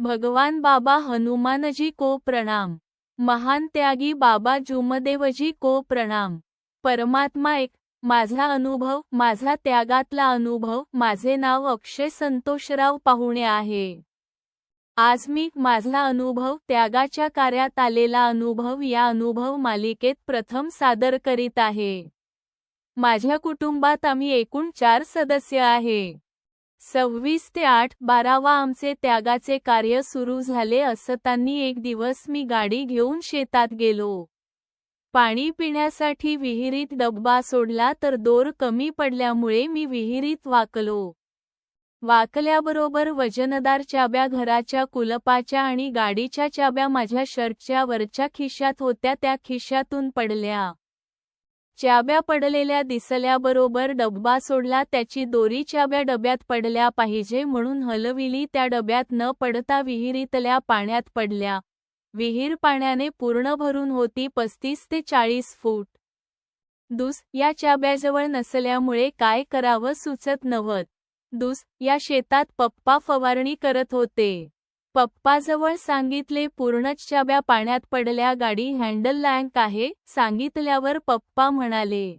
भगवान बाबा हनुमानजी को प्रणाम. महान त्यागी बाबा जुमदेवजी को प्रणाम. परमात्मा एक माझा अनुभव माझा त्यागातला अनुभव माझे नाव अक्षय संतोषराव पाहुणे आहे. आज मी माझा अनुभव त्यागाच्या कार्यात आलेला अनुभव या अनुभव मालिकेत प्रथम सादर करीत आहे. माझ्या कुटुंबात आम्ही एकूण चार सदस्य आहे. सव्वीस ते आठ बारावा आमचे त्यागाचे कार्य सुरू झाले असताना एक दिवस मी गाडी घेऊन शेतात गेलो. पाणी पिण्यासाठी विहिरीत डब्बा सोडला तर दोर कमी पडल्यामुळे मी विहिरीत वाकलो. वाकल्याबरोबर वजनदार चाब्या घराच्या कुलपाच्या आणि गाडीच्या चाब्या माझ्या शर्टच्या वरच्या खिशात होत्या त्या खिशातून पडल्या. चाब्या पडलेल्या दिसल्याबरोबर डब्बा सोडला त्याची दोरी चाब्या डब्यात पडल्या पाहिजे म्हणून हलविली त्या डब्यात न पडता विहिरीतल्या पाण्यात पडल्या. विहीर पाण्याने पूर्ण भरून होती पस्तीस ते चाळीस फूट. दुस या चाब्याजवळ नसल्यामुळे काय करावं सुचत नव्हत. दुस या शेतात पप्पा फवारणी करत होते. पप्पाजवळ सांगितले पूर्णच चाब्या पाण्यात पडल्या गाडी हँडल लँक आहे सांगितल्यावर पप्पा म्हणाले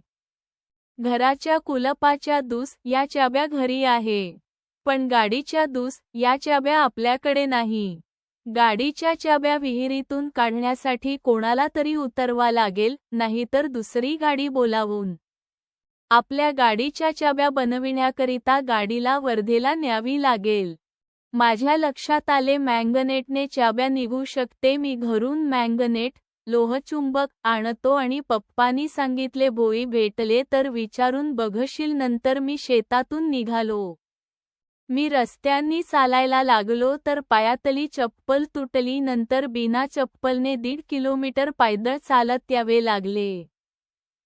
घराच्या कुलपाच्या दूस या चाब्या घरी आहे पण गाडीच्या दूस या चाब्या आपल्याकडे नाही. गाडीच्या चाब्या विहिरीतून काढण्यासाठी कोणाला तरी उतरवा लागेल नाहीतर दुसरी गाडी बोलावून. आपल्या गाडीच्या चाब्या बनविण्याकरिता गाडीला वर्धेला न्यावी लागेल. माझ्या लक्षात आले मँगनेटने चाब्या निघू शकते. मी घरून मँगनेट लोहचुंबक आणतो आणि पप्पानी सांगितले भोई भेटले तर विचारून बघशील नंतर मी शेतातून निघालो. मी रस्त्यांनी चालायला लागलो तर पायातली चप्पल तुटली. नंतर बिना चप्पलने दीड किलोमीटर पायदळ चालत यावे लागले.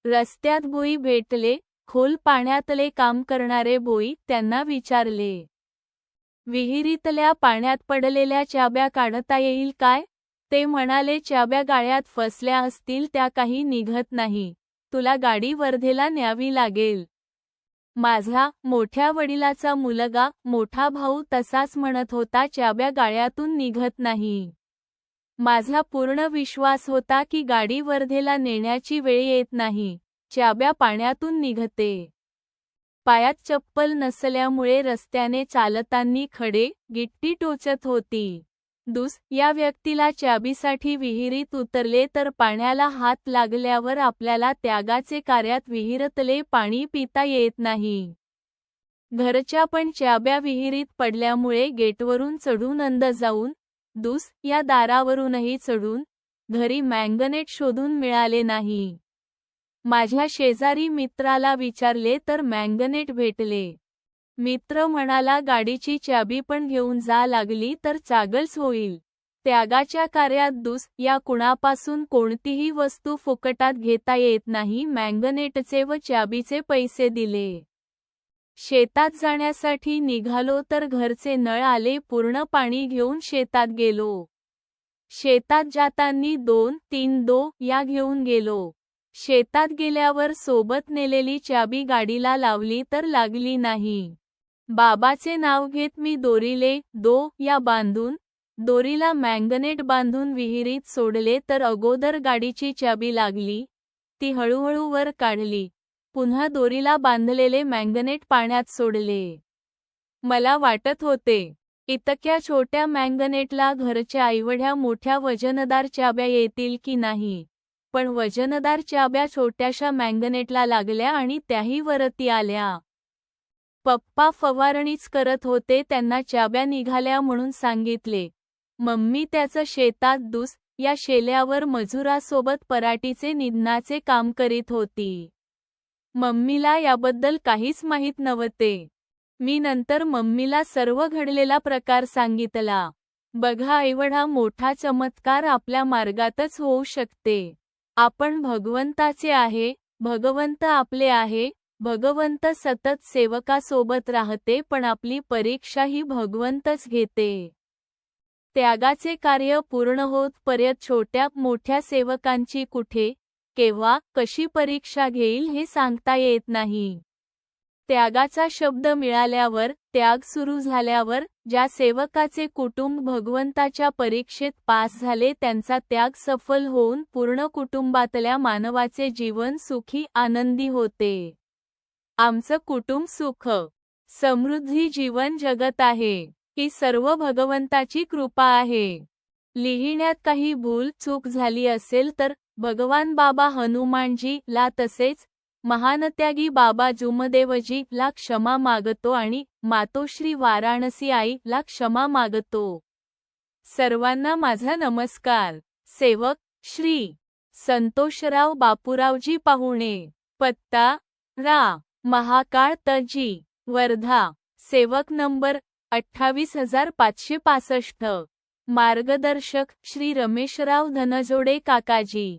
रस्त्यात भोई भेटले खोल पाण्यातले काम करणारे भोई त्यांना विचारले. विहिरीतल्या पाण्यात पडलेल्या चाब्या काढता येईल काय? ते म्हणाले चाब्या गाळ्यात फसल्या असतील त्या काही निघत नाही. तुला गाडी वर्धेला न्यावी लागेल. माझा मोठ्या वडिलाचा मुलगा मोठा भाऊ तसाच म्हणत होता चाब्या गाळ्यातून निघत नाही. माझा पूर्ण विश्वास होता की गाडी वर्धेला नेण्याची वेळ येत नाही. चाब्या पाण्यातून निघते. पायात चप्पल नसल्यामुळे रस्त्याने चालतांनी खडे गिट्टी टोचत होती. दुस या व्यक्तीला चाबीसाठी विहिरीत उतरले तर पाण्याला हात लागल्यावर आपल्याला त्यागाचे कार्यात विहिरतले पाणी पिता येत नाही. घरच्या पण चाब्या विहिरीत पडल्यामुळे गेटवरून चढून अंद जाऊन दुस या दारावरूनही चढून घरी मँगनेट शोधून मिळाले नाही. माझ्या शेजारी मित्राला विचारले तर मँगनेट भेटले. मित्र म्हणाला गाडीची चाबी पण घेऊन जा लागली तर चागल्स होईल. त्यागाच्या कार्यात दुस या कुणापासून कोणतीही वस्तू फुकटात घेता येत नाही मँगनेटचे व चाबीचे पैसे दिले. शेतात जाण्यासाठी निघालो तर घरचे नळ आले पूर्ण पाणी घेऊन शेतात गेलो. शेतात जातांनी दोन तीन दो या घेऊन गेलो. शेतात गेल्यावर सोबत नेलेली चाबी गाडीला लावली तर लागली नाही. बाबाचे नाव घेत मी दोरीले दो या बांधून दोरीला मँगनेट बांधून विहिरीत सोडले तर अगोदर गाडीची चाबी लागली. ती हळूहळू वर काढली. पुन्हा दोरीला बांधलेले मँगनेट पाण्यात सोडले. मला वाटत होते इतक्या छोट्या मँगनेटला घरच्या आईवढ्या मोठ्या वजनदार चाब्या येतील की नाही. पण वजनदार चाब्या छोट्याशा मँगनेटला लागल्या आणि त्याही वरती आल्या. पप्पा फवारणीच करत होते त्यांना चाब्या निघाल्या म्हणून सांगितले. मम्मी त्याचं शेतात दुस या शेल्यावर मजुरासोबत पराटीचे निधनाचे काम करीत होती. मम्मीला याबद्दल काहीच माहीत नव्हते. मी नंतर मम्मीला सर्व घडलेला प्रकार सांगितला. बघा एवढा मोठा चमत्कार आपल्या मार्गातच होऊ शकते. आपण भगवंताचे आहे भगवंत आपले आहे भगवंत सतत सेवकासोबत राहते पण आपली परीक्षा ही भगवंतच घेते. त्यागाचे कार्य पूर्ण होत पर्यंत छोट्या मोठ्या सेवकांची कुठे केव्हा कशी परीक्षा घेईल हे सांगता येत नाही. त्यागाचा शब्द मिळाल्यावर त्याग सुरू झाल्यावर ज्या सेवकाचे कुटुंब भगवंताच्या परीक्षेत पास झाले त्यांचा त्याग सफल होऊन पूर्ण कुटुंबातल्या मानवाचे जीवन सुखी आनंदी होते. आमचं कुटुंब सुख समृद्धी जीवन जगत आहे. ही सर्व भगवंताची कृपा आहे. लिहिण्यात काही भूल चूक झाली असेल तर भगवान बाबा हनुमानजी ला तसेच महानत्यागी बाबा जुमदेवजी ला क्षमा मागतो आणि मातोश्री वाराणसी आई ला क्षमा मागतो सर्वांना माझा नमस्कार सेवक श्री संतोषराव बापूरावजी पाहुणे पत्ता रा महाकाळ तजी वर्धा सेवक नंबर अठ्ठावीस हज़ार पाचशे पासष्ट मार्गदर्शक श्री रमेशराव धनजोडे काकाजी